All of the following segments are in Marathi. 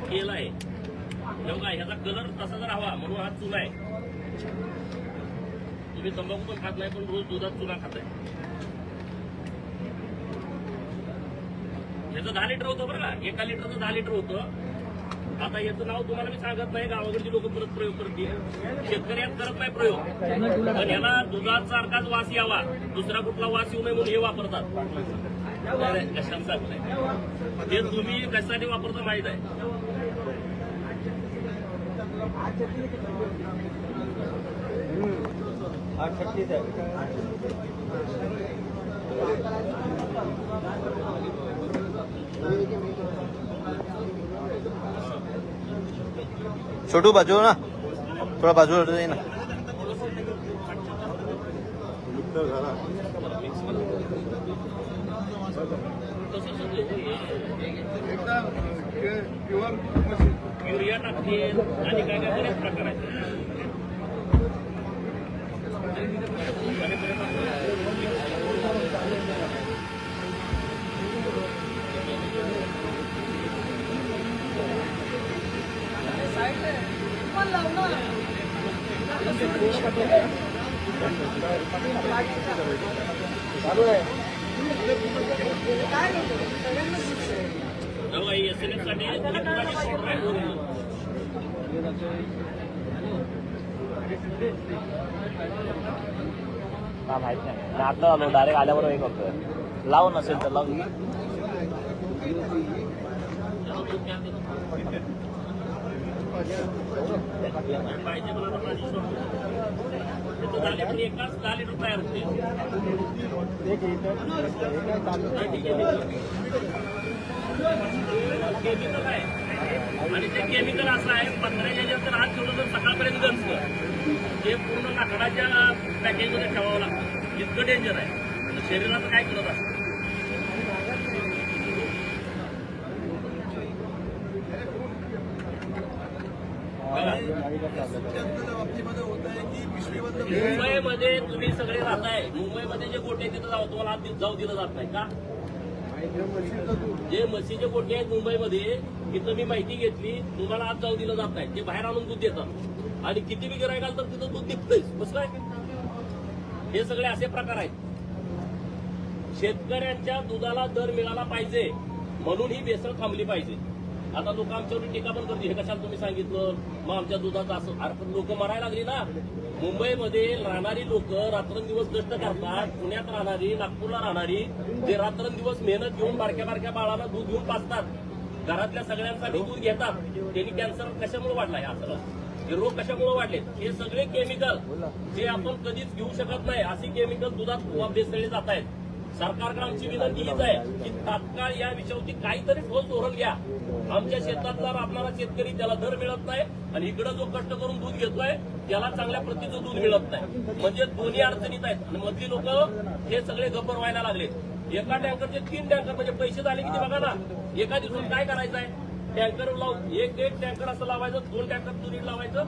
हे धरा. तेल आहे बघा ह्याचा कलर तसा जर हवा म्हणून हा चुना आहे. तुम्ही तंबाखू पण खात नाही पण रोज दुधात चुना खात आहे ह्याचं दहा लिटर होतं बरं का? एका लिटरचं दहा लिटर होतं. आता याचं नाव तुम्हाला मी सांगत नाही गावाकडची लोक परत प्रयोग करतील. शेतकऱ्यात करत नाही प्रयोग. पण याला दुधासारखाच वास यावा. दुसरा कुठला वास येऊ नये म्हणून हे वापरतात. नाही, नाही, कशाला ते तुम्ही कशासाठी वापरता माहीत आहे? छोटू बाजू ना. थोडा बाजूला जाई ना युरिया टाकते आणि काय काय बरेच प्रकार आहेत? एस एन एस साठी माहीत नाही. आता आलो डायरेक्ट आल्याबरोबर एक फक्त लाव नसेल तर लाव पाहिजे केमिकल आहे. आणि ते केमिकल असं आहे पंधराच्या जर आज ठेवलं तर सकाळपर्यंत गंजतं ते पूर्ण लाकडाच्या पॅकेजमध्ये ठेवावं लागतं. इतकं डेंजर आहे. तर शरीराचं काय करत असतं? मुंबईमध्ये तुम्ही सगळे राहताय. मुंबईमध्ये जे गोटे तिथं जाऊ तुम्हाला आत जाऊ दिलं जात नाही का? जे म्हशीचे गोटे आहेत मुंबईमध्ये तिथं मी माहिती घेतली तुम्हाला आत जाऊ दिलं जात नाही. ते बाहेर आणून दूध देतात. आणि किती बी गिरायकाल तर तिथं दूध निघतंयच कसं हे सगळे असे प्रकार आहेत. शेतकऱ्यांच्या दुधाला दर मिळाला पाहिजे. म्हणून ही बेसळ थांबली पाहिजे. आता लोक आमच्यावर टीका पण करते हे कशाला तुम्ही सांगितलं? मग आमच्या दुधाचं असं अरे लोक मरायला लागली ना. मुंबईमध्ये राहणारी लोक रात्रंदिवस कष्ट करतात. पुण्यात राहणारी नागपूरला राहणारी जे रात्रंदिवस मेहनत घेऊन बारक्या बारक्या बाळाला दूध घेऊन पाचतात घरातल्या सगळ्यांसाठी दूध घेतात त्यांनी कॅन्सर कशामुळे वाढलाय हे असं हे रोग कशामुळे वाढले हे सगळे केमिकल जे आपण कधीच घेऊ शकत नाही असे केमिकल दुधात बेसळले जात आहेत. सरकारकडे आमची विनंती हीच आहे की तात्काळ या विषयावरती काहीतरी ठोस धोरण घ्या. आमच्या शेतातला राबणारा शेतकरी त्याला दर मिळत नाही आणि इकडे जो कष्ट करून दूध घेतोय त्याला चांगल्या प्रतीचं दूध मिळत नाही. म्हणजे दोन्ही अडचणीत आहेत आणि मधली लोक हे सगळे गब्बर व्हायला लागले एका टँकरचे तीन टँकर म्हणजे पैसे झाले किती बघा ना. एका दिवसात काय करायचं आहे टँकर लावून एक एक टँकर असं लावायचं दोन टँकर तुरीत लावायचं.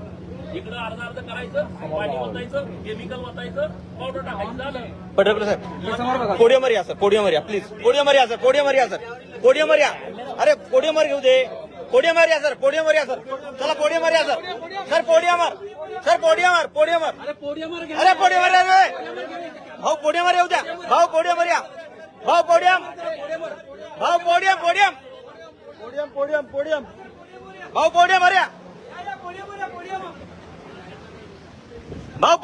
इकडं अर्धा अर्ध करायचं पाणी ओतायचं केमिकल ओतायचं पावडर टाकायचं झालं. पटेल साहेब पोडियमर या सर पोडियमर या प्लीज पोडियमर या सर पोडियमर या सर. पोडियमर या. अरे पोडियमर घेऊ दे. पोडियमर या सर पोडियमर या सर. चला पोडियमर या सर. सर पोडियमर सर पोडियमर पोडियमर अरे पोडियमर या रे. भाऊ पोडियमर येऊ द्या. भाऊ पोडियमर या. भाऊ पोडियम. भाऊ podium podium. Podium podium podium. भाऊ पोडियमर या भाऊ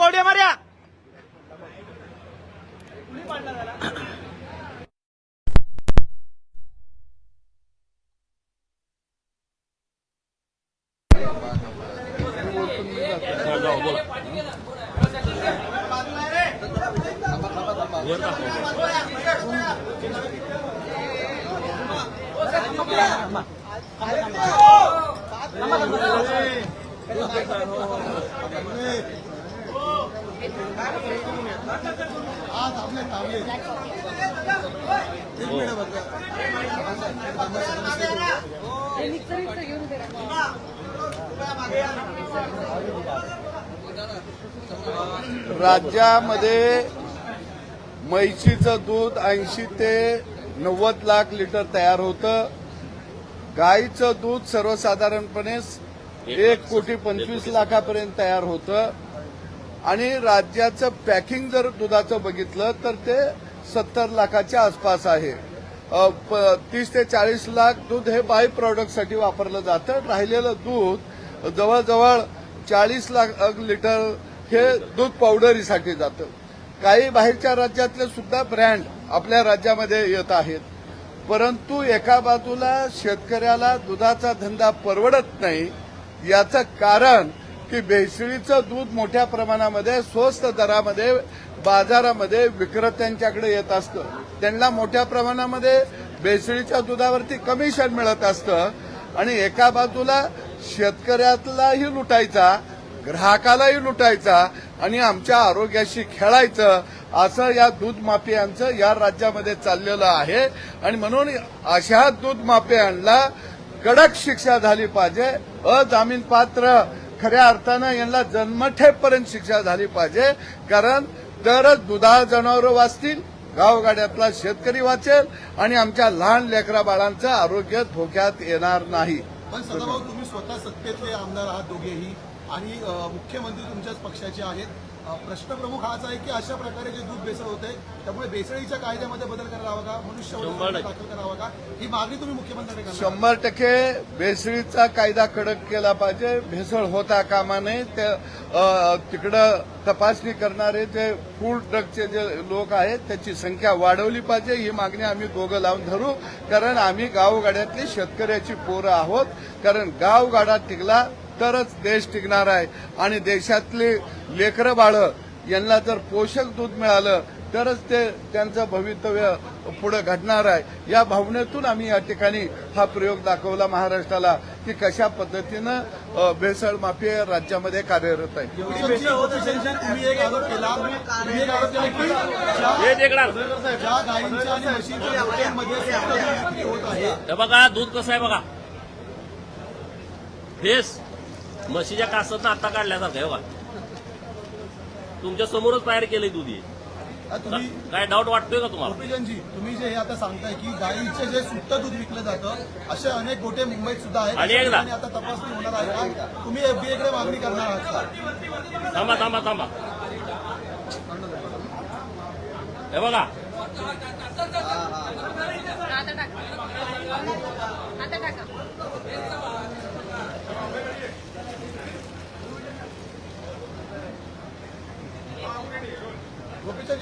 राज्यामध्ये म्हैशीचं दूध ऐंशी ते नव्वद लाख लिटर तयार होतं. गाईचं दूध सर्वसाधारणपणे एक कोटी पंचवीस लाखापर्यंत तयार होतं. आणि राज्याचं पॅकिंग जर दुधाचं बघितलं तर ते सत्तर लाखाच्या आसपास आहे. प- तीस ते चाळीस लाख दूध हे बाय प्रॉडक्टसाठी वापरलं जातं. राहिलेलं दूध जवळजवळ चाळीस लाख लिटर हे दूध पावडरीसाठी जातं. काही बाहेरच्या राज्यातले सुद्धा ब्रँड आपल्या राज्यामध्ये येत आहेत. परंतु एका बाजूला शेतकऱ्याला दुधाचा धंदा परवडत नाही. याचं कारण की भेसळीचं दूध मोठ्या प्रमाणामध्ये स्वस्त दरामध्ये बाजारामध्ये विक्रेत्यांच्याकडे येत असतं. त्यांना मोठ्या प्रमाणामध्ये भेसळीच्या दुधावरती कमिशन मिळत असतं आणि एका बाजूला शेतकऱ्यालाही लुटायचा ग्राहकालाही लुटायचा आणि आमच्या आरोग्याशी खेळायचं असं या दूध माफियांचं या राज्यामध्ये चाललेलं आहे. आणि म्हणून अशा दूध माफियांना कडक शिक्षा झाली पाहिजे अजामीन पात्र खऱ्या अर्थानं यांना जन्मठेपर्यंत शिक्षा झाली पाहिजे. कारण तरच दुधाळ जनावरं वाचतील गावगाड्यातला शेतकरी वाचेल आणि आमच्या लहान लेकरा बाळांचं आरोग्य धोक्यात येणार नाही. पण सदाभाऊ तुम्ही स्वतः सत्तेतले आमदार आहात दोघेही आणि मुख्यमंत्री तुमच्याच पक्षाचे आहेत. प्रश्न प्रमुख हाच आहे की अशा प्रकारे जे दूध बेसळ होते त्यामुळे बेसळीच्या कायद्यामध्ये बदल करावा का? टक्के. दाखल करावा का? ही मागणी तुम्ही मुख्यमंत्र्यांकडे करणार शंभर टक्के भेसळीचा कायदा कडक केला पाहिजे. भेसळ होता कामा नये. तिकडं तपासणी करणारे जे फूड ड्रगचे जे लोक आहेत त्याची संख्या वाढवली पाहिजे. ही मागणी आम्ही दोघं लावून धरू. कारण आम्ही गावगाड्यातली शेतकऱ्याची पोरं आहोत. कारण गावगाडा टिकला तरच देश टिकणार आहे. आणि देशातली लेकरं बाळं यांना जर पोषक दूध मिळालं तरच ते त्यांचं भवितव्य पुढे घडणार आहे. या भावनेतून आम्ही या ठिकाणी हा प्रयोग दाखवला महाराष्ट्राला की कशा पद्धतीनं भेसळ माफी राज्यामध्ये कार्यरत आहे. बघा दूध कसं आहे बघा. फेस म्हशीच्या कासात आता काढल्यासारखं आहे बघा तुमच्या समोरच तयार केलंय दूध हे. आता तुम्ही काय डाऊट वाटतोय का तुम्हाला? गोपीचंदजी तुम्ही जे हे आता सांगताय की गायीचे जे सुट्ट दूध विकलं जातं असे अनेक गोटे मुंबईत सुद्धा आहेत. आणि एकदा. आता तपासणी होणार आहे का? तुम्ही एफडीए कडे मागणी करणार आहात का? थांबा थांबा थांबा. हे बघा आता टाका आता टाका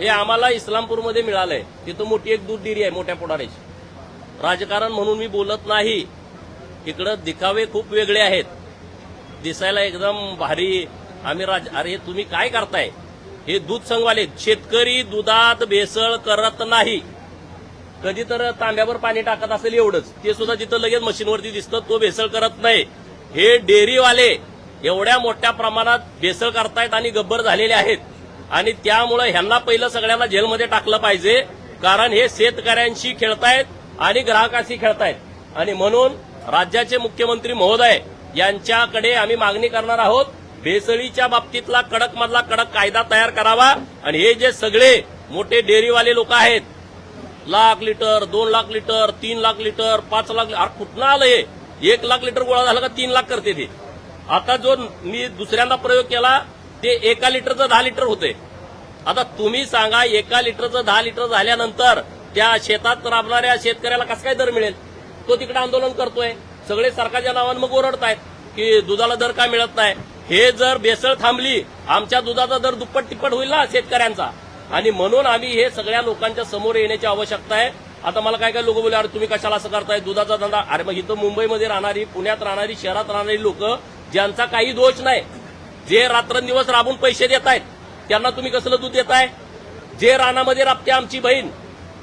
हे आम्हाला इस्लामपूरमध्ये मिळालंय. तिथं मोठी एक दूध डेअरी आहे मोठ्या पुढाऱ्याची राजकारण म्हणून मी बोलत नाही. इकडं दिखावे खूप वेगळे आहेत. दिसायला एकदम भारी. आम्ही राज अरे तुम्ही काय करताय? हे दूध संघवाले शेतकरी दुधात भेसळ करत नाही. कधी तर तांब्यावर पाणी टाकत असेल एवढंच. ते सुद्धा जिथं लगेच मशीनवरती दिसतं तो भेसळ करत नाही. हे डेअरीवाले एवढ्या मोठ्या प्रमाणात भेसळ करतायत आणि गब्बर झालेले आहेत. आणि त्यामुळे ह्यांना पहिलं सगळ्यांना जेलमध्ये टाकलं पाहिजे कारण हे शेतकऱ्यांशी खेळतायत आणि ग्राहकाशी खेळतायत. आणि म्हणून राज्याचे मुख्यमंत्री महोदय यांच्याकडे आम्ही मागणी करणार आहोत भेसळीच्या बाबतीतला कडक मधला कडक कायदा तयार करावा. आणि हे जे सगळे मोठे डेअरीवाले लोक आहेत लाख लिटर दोन लाख लिटर तीन लाख लिटर पाच लाख कुठनं आलं हे? एक लाख लिटर गोळा झाला का तीन लाख करते ते. आता जो मी दुसऱ्यांदा प्रयोग केला ते एका लिटरचं दहा लिटर होते. आता तुम्ही सांगा एका लिटरचं दहा लिटर झाल्यानंतर त्या शेतात राबणाऱ्या शेतकऱ्याला कसं काय दर मिळेल? तो तिकडे आंदोलन करतोय. सगळे सरकारच्या नावानं मग ओरडतायत की दुधाला दर का मिळत नाही? हे जर बेसळ थांबली आमच्या दुधाचा दर दुप्पट तिप्पट होईल ना शेतकऱ्यांचा. आणि म्हणून आम्ही हे सगळ्या लोकांच्या समोर येण्याची आवश्यकता आहे. आता मला काय काय लोक बोलले अरे तुम्ही कशाला असं करताय? दुधाचा धंदा अरे मग इथं मुंबईमध्ये राहणारी पुण्यात राहणारी शहरात राहणारी लोक ज्यांचा काही दोष नाही जे रात्रंदिवस राबून पैसे देत आहेत त्यांना तुम्ही कसलं दूध देताय? जे रानामध्ये राबते आमची बहीण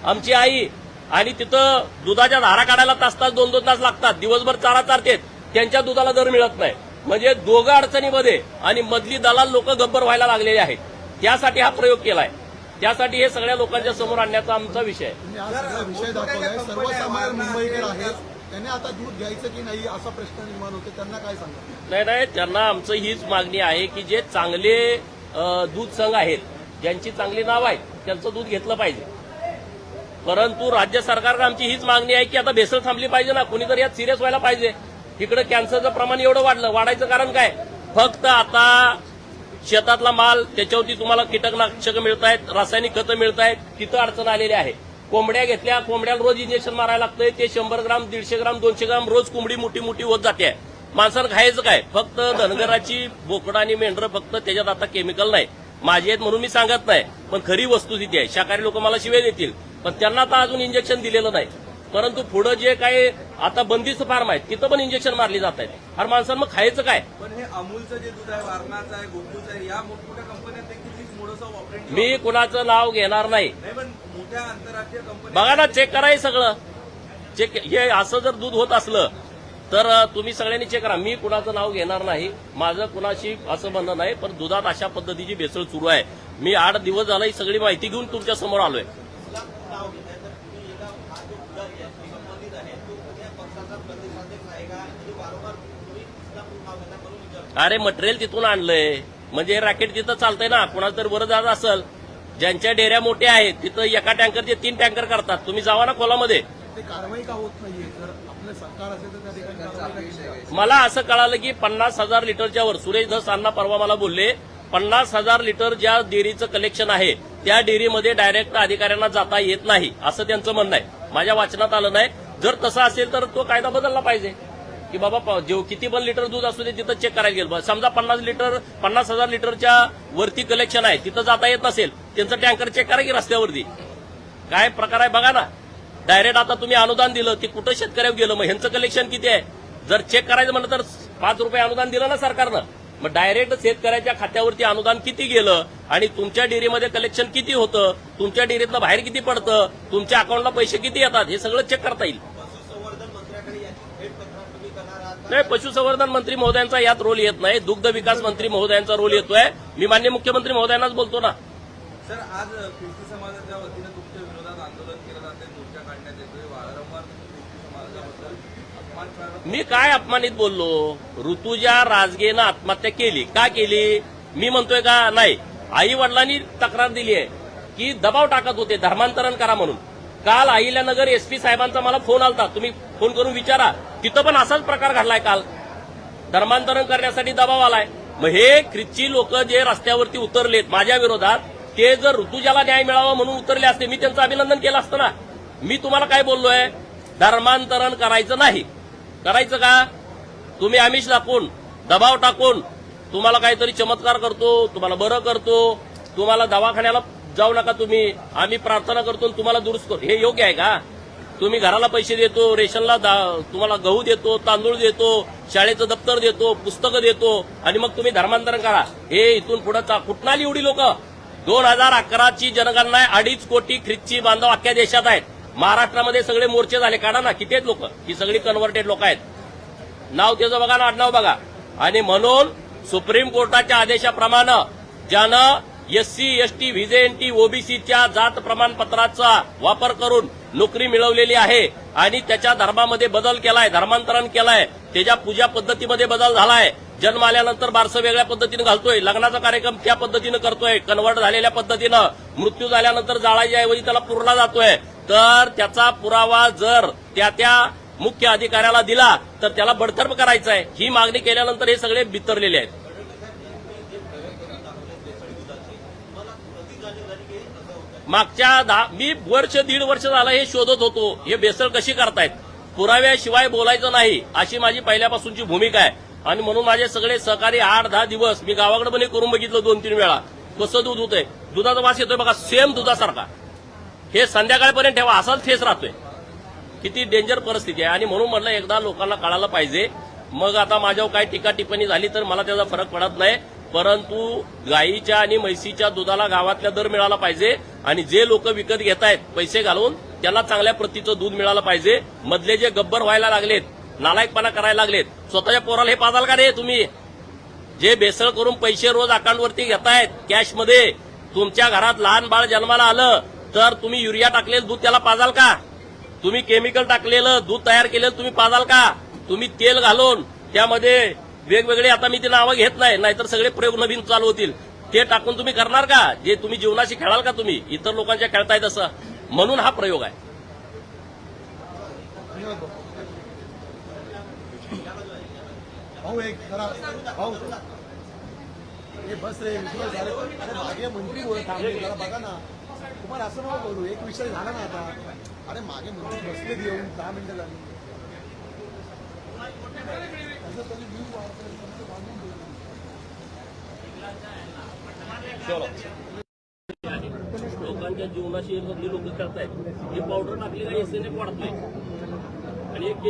आमची आई आणि तिथं दुधाच्या धारा काढायला तास तास दोन दोन तास लागतात दिवसभर चारा चारतेत त्यांच्या दुधाला दर मिळत नाही. म्हणजे दोघं अडचणीमध्ये आणि मधली दलाल लोक गब्बर व्हायला लागलेले आहेत. त्यासाठी हा प्रयोग केलाय. त्यासाठी हे सगळ्या लोकांच्या समोर आणण्याचा आमचा विषय आहे. तुम्ही त्यांनी आता दूध घ्यायचं की नाही असा प्रश्न निर्माण होतो. त्यांना काय सांगा? नाही नाही त्यांना आमचं हीच मागणी आहे की जे चांगले दूध संघ आहेत ज्यांची चांगली नाव आहेत त्यांचं दूध घेतलं पाहिजे. परंतु राज्य सरकारला आमची हीच मागणी आहे की आता भेसळ थांबली पाहिजे ना कोणीतरी यात सिरियस व्हायला पाहिजे. इकडे कॅन्सरचं प्रमाण एवढं वाढलं. वाढायचं कारण काय? फक्त आता शेतातला माल त्याच्यावरती तुम्हाला कीटकनाशकं मिळत आहेत रासायनिक खतं मिळत आहेत तिथं अडचण आलेली आहे. कोंबड्या घेतल्या कोंबड्याला रोज इंजेक्शन मारायला लागतंय. ते शंभर ग्राम दीडशे ग्राम दोनशे ग्राम रोज कोंबडी मोठी मोठी होत जाते. माणसाला खायचं काय? फक्त धनगराची बोकडं आणि मेंढरं फक्त त्याच्यात आता केमिकल नाही. माझी आहेत म्हणून मी सांगत नाही. पण खरी वस्तू तिथे आहे. शाकाहारी लोक मला शिवाय देतील. पण त्यांना आता अजून इंजेक्शन दिलेलं नाही. परंतु पुढं जे काही आता बंदिस्त फार्म आहेत तिथं पण इंजेक्शन मारली जात आहेत. फार माणसांना मग खायचं काय? पण हे अमूलचं जे दूध आहे वारणाचं आहे गोकुळचं आहे या मोठमोठ्या मी कुणाचं नाव घेणार नाही. बघा ना चेक करा हे सगळं. चेक हे असं जर दूध होत असलं तर तुम्ही सगळ्यांनी चेक करा. मी कुणाचं नाव घेणार नाही माझं कुणाशी असं म्हणणं नाही पण दुधात अशा पद्धतीची भेसळ सुरू आहे. मी आठ दिवस झाला ही सगळी माहिती घेऊन तुमच्यासमोर आलोय. अरे मटेरियल तिथून आणलंय. म्हणजे रॅकेट तिथं चालतंय ना कुणाला तरी वर जात असेल ज्यांच्या डेऱ्या मोठ्या आहेत तिथं एका टँकरचे तीन टँकर करतात. तुम्ही जावा ना खोलामध्ये. ते कारवाई का होत नाहीये? जर आपलं सरकार असेल तर त्या ठिकाणी कारवाई का केली जाईल? मला असं कळालं की पन्नास हजार लिटरच्या वर सुरेश धस अण्णा परवा मला बोलले पन्नास हजार लिटर ज्या डेअरीचं कलेक्शन आहे त्या डेअरीमध्ये डायरेक्ट अधिकाऱ्यांना जाता येत नाही असं त्यांचं म्हणणं आहे. माझ्या वाचनात आलं नाही. जर तसं असेल तर तो कायदा बदलला पाहिजे. की बाबा जेव किती पण लिटर दूध असू दे तिथं चेक करायला गेलं. समजा पन्नास लिटर पन्नास हजार लिटरच्या वरती कलेक्शन आहे तिथं जाता येत नसेल त्यांचं टँकर चेक करा की रस्त्यावरती. काय प्रकार आहे बघा ना. डायरेक्ट आता तुम्ही अनुदान दिलं ते कुठं शेतकऱ्यावर गेलं मग ह्यांचं कलेक्शन किती आहे? जर चेक करायचं म्हणलं तर पाच रुपये अनुदान दिलं ना सरकारनं. मग डायरेक्ट शेतकऱ्याच्या खात्यावरती अनुदान किती गेलं आणि तुमच्या डेअरीमध्ये कलेक्शन किती होतं तुमच्या डेअरीतनं बाहेर किती पडतं तुमच्या अकाउंटला पैसे किती येतात हे सगळं चेक करता येईल. नाही पशुसंवर्धन मंत्री महोदयांचा यात रोल येत नाही. दुग्ध विकास मंत्री महोदयांचा रोल येतोय. मी मान्य मुख्यमंत्री महोदयांनाच बोलतो ना. सर आज ख्रिस्ती समाजाच्या वतीनं तुमच्या विरोधात आंदोलन केलं जाते मोर्चा काढण्यात येतोय. वारंवार ख्रिस्ती समाजाबद्दल अपमान मी काय अपमानित बोललो? ऋतुजा राजगेनं आत्महत्या केली. का केली? मी म्हणतोय का? नाही. आई वडिलांनी तक्रार दिली आहे की दबाव टाकत होते. धर्मांतरण करा म्हणून. काल अहिल्यानगर एसपी साहेबांचा मला फोन आलता. तुम्ही फोन करून विचारा. तिथं पण असाच प्रकार घडलाय काल. धर्मांतरण करण्यासाठी दबाव आलाय. मग हे ख्रिस्ती लोक जे रस्त्यावरती उतरलेत माझ्या विरोधात ते जर ऋतुजाला न्याय मिळावा म्हणून उतरले असते मी त्यांचं अभिनंदन केलं असतं ना. मी तुम्हाला काय बोललोय? धर्मांतरण करायचं नाही. करायचं का? तुम्ही आमिष दाखवून दबाव टाकून तुम्हाला काहीतरी चमत्कार करतो तुम्हाला बरं करतो तुम्हाला दवाखान्याला जाऊ नका तुम्ही. आम्ही प्रार्थना करतो तुम्हाला दुरुस्त करू. हे योग्य आहे का? तुम्ही घराला पैसे देतो रेशनला दा- तुम्हाला गहू देतो तांदूळ देतो शाळेचं दप्तर देतो पुस्तकं देतो आणि मग तुम्ही धर्मांतरण करा. हे इथून पुढे कुठं आली एवढी लोक? दोन हजार अकराची जनगणना आहे. अडीच कोटी ख्रिस्ती बांधव अख्ख्या देशात आहेत. महाराष्ट्रामध्ये सगळे मोर्चे झाले. काढा ना किती लोक? ही सगळी कन्व्हर्टेड लोक आहेत. नाव त्याचं बघा ना आडनाव बघा. आणि म्हणून सुप्रीम कोर्टाच्या आदेशाप्रमाणे ज्यानं एससी एसटी व्हिजेएनटी ओबीसीच्या जात प्रमाणपत्राचा वापर करून नोकरी मिळवलेली आहे आणि त्याच्या धर्मामध्ये बदल केलाय धर्मांतरण केलाय. त्याच्या पूजा पद्धतीमध्ये बदल झालाय. जन्म आल्यानंतर बारसं वेगळ्या पद्धतीनं घालतोय लग्नाचा कार्यक्रम त्या पद्धतीनं करतोय कन्वर्ट झालेल्या पद्धतीनं. मृत्यू झाल्यानंतर जाळाच्या ऐवजी त्याला पुरला जातोय. तर त्याचा पुरावा जर त्या त्या मुख्य अधिकाऱ्याला दिला तर त्याला बडतर्फ करायचा आहे ही मागणी केल्यानंतर हे सगळे बितरलेले आहेत. मागच्या दहा मी वर्ष दीड वर्ष झालं हे शोधत होतो. हे बेसळ कशी करतायत? पुराव्याशिवाय बोलायचं नाही अशी माझी पहिल्यापासूनची भूमिका आहे. आणि म्हणून माझे सगळे सहकारी आठ दहा दिवस मी गावाकडे पण हे करून बघितलं दोन तीन वेळा. कसं दूध होतंय? दुधाचा वास येतोय बघा सेम दुधासारखा. हे संध्याकाळपर्यंत ठेवा असाच ठेस राहतोय. किती डेंजर परिस्थिती आहे. आणि म्हणून म्हटलं एकदा लोकांना कळायला पाहिजे. मग आता माझ्यावर काही टीका टिप्पणी झाली तर मला त्याचा फरक पडत नाही. परंतु गाईच्या आणि म्हैसीच्या दुधाला गावातल्या दर मिळाला पाहिजे आणि जे लोक विकत घेत आहेत पैसे घालून त्यांना चांगल्या प्रतीचं दूध मिळालं पाहिजे. मधले जे गब्बर व्हायला लागलेत नालायकपणा करायला लागलेत स्वतःच्या पोराला हे पाजाल का रे तुम्ही? जे बेसळ करून पैसे रोज अकाउंटवरती घेतायत कॅशमध्ये तुमच्या घरात लहान बाळ जन्माला आलं तर तुम्ही युरिया टाकलेलं दूध त्याला पाजाल का? तुम्ही केमिकल टाकलेलं दूध तयार केलेलं तुम्ही पाजाल का? तुम्ही तेल घालून त्यामध्ये वेगवेगळे आता मी ते नावं घेत नाही नाहीतर सगळे प्रयोग नवीन चालू होतील. ते टाकून तुम्ही करणार का? जे तुम्ही जीवनाशी खेळाल का तुम्ही? इतर लोकांच्या खेळतायत असं. म्हणून हा प्रयोग आहे. धन्यवाद बस रे मागे मंत्री जरा बघा ना. तुम्हाला असं नको करू एक विषय झाला ना आता. अरे मागे मंत्री बसले येऊन दहा मिनिटं झाली. लोकांच्या जीवनाशी लोक करतायत ही पावडर टाकली का एस एने पडत नाही आणि एक